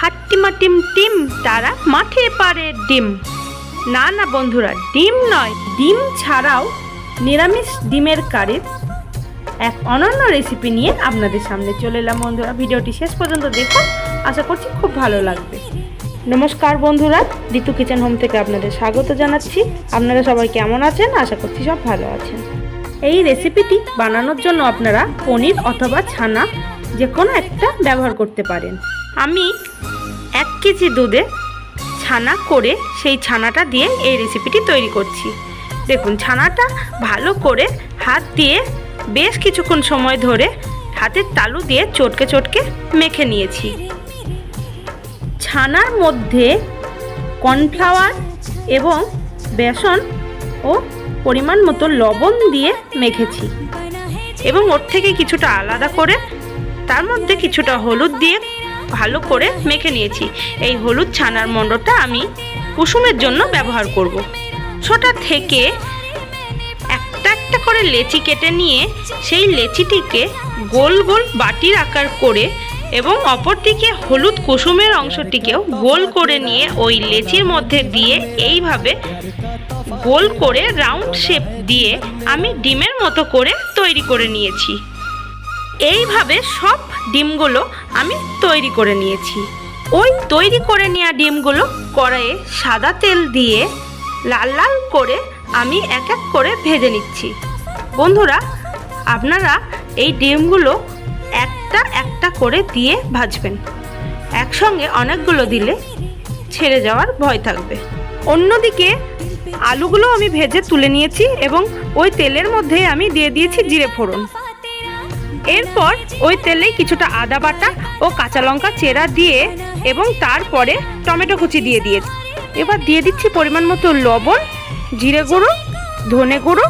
হাট্টিমা team team তারা মাঠে পারে ডিম। না না বন্ধুরা, ডিম নয়, ডিম ছাড়াও নিরামিষ ডিমের কারির এক অনন্য রেসিপি নিয়ে আপনাদের সামনে চলে এলাম বন্ধুরা। ভিডিওটি শেষ পর্যন্ত দেখুন, আশা করছি খুব ভালো লাগবে। নমস্কার বন্ধুরা, ঋতু কিচেন হোম থেকে আপনাদের স্বাগত জানাচ্ছি। আপনারা সবাই কেমন আছেন? আশা করছি সব ভালো আছেন। এই রেসিপিটি বানানোর জন্য আপনারা পনির অথবা ছানা যে কোনো একটা ব্যবহার করতে পারেন। আমি এক কেজি দুধে ছানা করে সেই ছানাটা দিয়ে এই রেসিপিটি তৈরি করছি। দেখুন, ছানাটা ভালো করে হাত দিয়ে বেশ কিছুক্ষণ সময় ধরে হাতের তালু দিয়ে চটকে চটকে মেখে নিয়েছি। ছানার মধ্যে কর্নফ্লাওয়ার এবং বেসন ও পরিমাণ মতো লবণ দিয়ে মেখেছি এবং ওর থেকে কিছুটা আলাদা করে তার মধ্যে কিছুটা হলুদ দিয়ে ভালো করে মেখে নিয়েছি। এই হলুদ ছানার মণ্ডটা আমি কুসুমের জন্য ব্যবহার করব। ছোটা থেকে একটা একটা করে লেচি কেটে নিয়ে সেই লেচিটিকে গোল গোল বাটির আকার করে এবং অপরদিকে হলুদ কুসুমের অংশটিকেও গোল করে নিয়ে ওই লেচির মধ্যে দিয়ে এইভাবে গোল করে রাউন্ড শেপ দিয়ে আমি ডিমের মতো করে তৈরি করে নিয়েছি। এইভাবে সব ডিমগুলো আমি তৈরি করে নিয়েছি। ওই তৈরি করে নেওয়া ডিমগুলো কড়াইয়ে সাদা তেল দিয়ে লাল লাল করে আমি এক এক করে ভেজে নিচ্ছি। বন্ধুরা, আপনারা এই ডিমগুলো একটা একটা করে দিয়ে ভাজবেন। একসঙ্গে অনেকগুলো দিলে ছেড়ে যাওয়ার ভয় থাকবে। অন্যদিকে আলুগুলো আমি ভেজে তুলে নিয়েছি এবং ওই তেলের মধ্যে আমি দিয়ে দিয়েছি জিরে ফোড়ন। এরপর ওই তেলেই কিছুটা আদা বাটা ও কাঁচা লঙ্কা চেরা দিয়ে এবং তারপরে টমেটো কুচি দিয়ে দিয়েছি। এবার দিয়ে দিচ্ছি পরিমাণ মতো লবণ, জিরে গুঁড়ো, ধনে গুঁড়ো,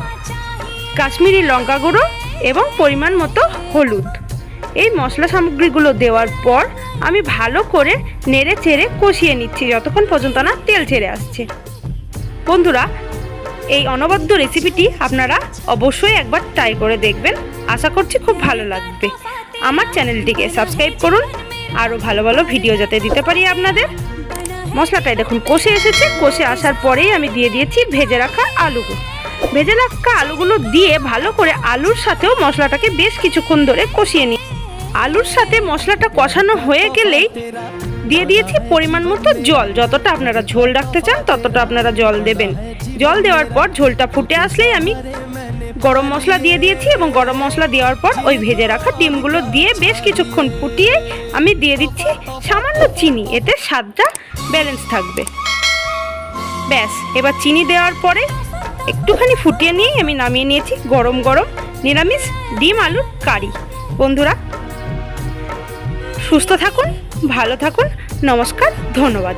কাশ্মীরি লঙ্কা গুঁড়ো এবং পরিমাণ মতো হলুদ। এই মশলা সামগ্রীগুলো দেওয়ার পর আমি ভালো করে নেড়ে চেড়ে কষিয়ে নিচ্ছি, যতক্ষণ পর্যন্ত না তেল ছেড়ে আসছে। বন্ধুরা এই অনবদ্য রেসিপিটি আপনারা অবশ্যই একবার ট্রাই করে দেখবেন। আশা করছি খুব ভালো লাগবে। আমার চ্যানেলটিকে সাবস্ক্রাইব করুন। আরও ভালো ভালো ভিডিও যাতে দিতে পারি আপনাদের। মশলাটাই দেখুন কষে এসেছে। কষে আসার পরেই আমি দিয়ে দিয়েছি ভেজে রাখা আলুগুলো। ভেজে রাখা আলুগুলো দিয়ে ভালো করে আলুর সাথেও মশলাটাকে বেশ কিছুক্ষণ ধরে কষিয়ে নিই। আলুর সাথে মশলাটা কষানো হয়ে গেলেই দিয়ে দিয়েছি পরিমাণ মতো জল। যতটা আপনারা ঝোল রাখতে চান ততটা আপনারা জল দেবেন। জল দেওয়ার পর ঝোলটা ফুটে আসলেই আমি গরম মশলা দিয়ে দিয়েছি এবং গরম মশলা দেওয়ার পর ওই ভেজে রাখা ডিমগুলো দিয়ে বেশ কিছুক্ষণ ফুটিয়ে আমি দিয়ে দিচ্ছি সামান্য চিনি। এতে স্বাদটা ব্যালেন্স থাকবে। ব্যাস, এবার চিনি দেওয়ার পরে একটুখানি ফুটিয়ে নিয়ে আমি নামিয়ে নিয়েছি গরম গরম নিরামিষ ডিম আলুর কারি। বন্ধুরা, সুস্থ থাকুন, ভালো থাকুন, নমস্কার, ধন্যবাদ।